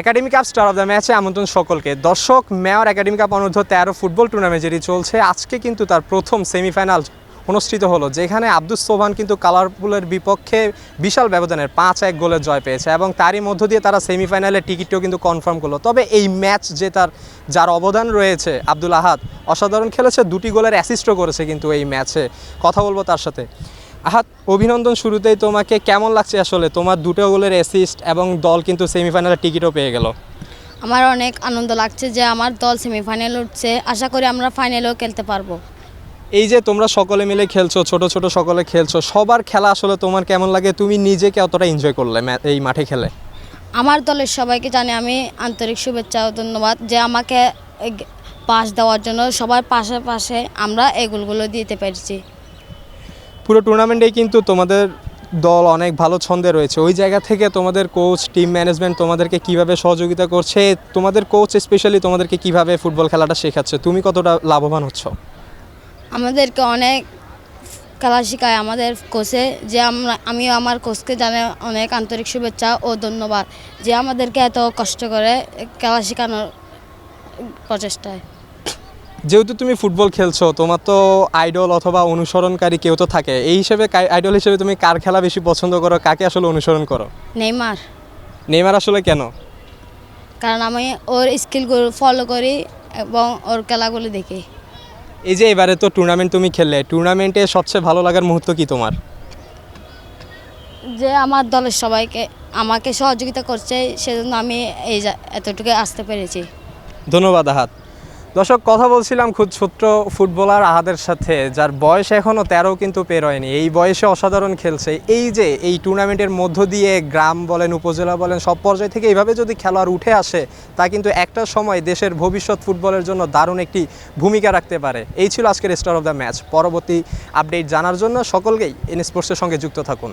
Academy cup star of the ম্যাচে আমন্ত্রণ সকলকে। দর্শক, মেয়র একাডেমি কাপ অনূর্ধ্ব তেরো ফুটবল টুর্নামেন্ট যেটি চলছে, আজকে কিন্তু তার প্রথম সেমিফাইনাল অনুষ্ঠিত হলো, যেখানে আব্দুস সোভান কিন্তু কালারপুলের বিপক্ষে বিশাল ব্যবধানের পাঁচ এক গোলের জয় পেয়েছে এবং তারই মধ্য দিয়ে তারা সেমিফাইনালের টিকিটও কিন্তু কনফার্ম করল। তবে এই ম্যাচ যে তার, যার অবদান রয়েছে আব্দুল আহাদ, অসাধারণ খেলেছে, দুটি গোলের অ্যাসিস্টও করেছে কিন্তু এই ম্যাচে কথা বলব তার সাথে। আহাত অভিনন্দন শুরুতেই তোমাকে। কেমন লাগছে আসলে? তোমার দুটো গোলের অ্যাসিস্ট এবং দল কিন্তু সেমিফাইনালের টিকিটও পেয়ে গেল। আমার অনেক আনন্দ লাগছে যে আমার দল সেমিফাইনাল উঠছে। আশা করি আমরা ফাইনালেও খেলতে পারব। এই যে তোমরা সকলে মিলে খেলছো ছোট ছোট সকলে খেলছো সবার খেলা আসলে তোমার কেমন লাগে? তুমি নিজেকে অতটা এনজয় করলে এই মাঠে খেলে? আমার দলের সবাইকে জানি আমি আন্তরিক শুভেচ্ছা ও ধন্যবাদ যে আমাকে পাস দেওয়ার জন্য সবার পাশে পাশে আমরা এগুলগুলো দিতে পেরেছি। পুরো টুর্নামেন্টেই কিন্তু তোমাদের দল অনেক ভালো ছন্দে রয়েছে। ওই জায়গা থেকে তোমাদের কোচ টিম ম্যানেজমেন্ট তোমাদেরকে কীভাবে সহযোগিতা করছে, তোমাদের কোচ স্পেশালি তোমাদেরকে কীভাবে ফুটবল খেলাটা শেখাচ্ছে, তুমি কতটা লাভবান হচ্ছ? আমাদেরকে অনেক খেলা শেখায় আমাদের কোচে যে আমরা, আমিও আমার কোচকে জানে অনেক আন্তরিক শুভেচ্ছা ও ধন্যবাদ। যে আমাদেরকে এত কষ্ট করে খেলা শেখানোর প্রচেষ্টায়। যেহেতু তুমি ফুটবল খেলছো তোমার তো আইডল অথবা অনুসরণকারী কেউ তো থাকে। এই হিসেবে আইডল হিসেবে তুমি কার খেলা বেশি পছন্দ করো? কাকে আসলে অনুসরণ করো? নেইমার। নেইমার আসলে কেন? কারণ আমি ওর স্কিলগুলো ফলো করি এবং ওর খেলাগুলো দেখি। এই যে এবারে তো টুর্নামেন্ট তুমি খেললে টুর্নামেন্টে সবচেয়ে ভালো লাগার মুহূর্ত কি তোমার? যে আমার দলের সবাইকে আমাকে সহযোগিতা করছে সেজন্য আমি এই এতটুকু আসতে পেরেছি। ধন্যবাদ আহাত। দর্শক, কথা বলছিলাম খুব ছোট্ট ফুটবলার আহাদের সাথে, যার বয়স এখনও তেরো কিন্তু পের হয়নি। এই বয়সে অসাধারণ খেলছে। এই যে, এই টুর্নামেন্টের মধ্য দিয়ে গ্রাম বলেন, উপজেলা বলেন, সব পর্যায় থেকে এইভাবে যদি খেলোয়াড় উঠে আসে, তা কিন্তু একটা সময় দেশের ভবিষ্যৎ ফুটবলের জন্য দারুণ একটি ভূমিকা রাখতে পারে। এই ছিল আজকের স্টার অফ দ্য ম্যাচ পরবর্তী আপডেট জানার জন্য সকলকেই এন স্পোর্টসের সঙ্গে যুক্ত থাকুন।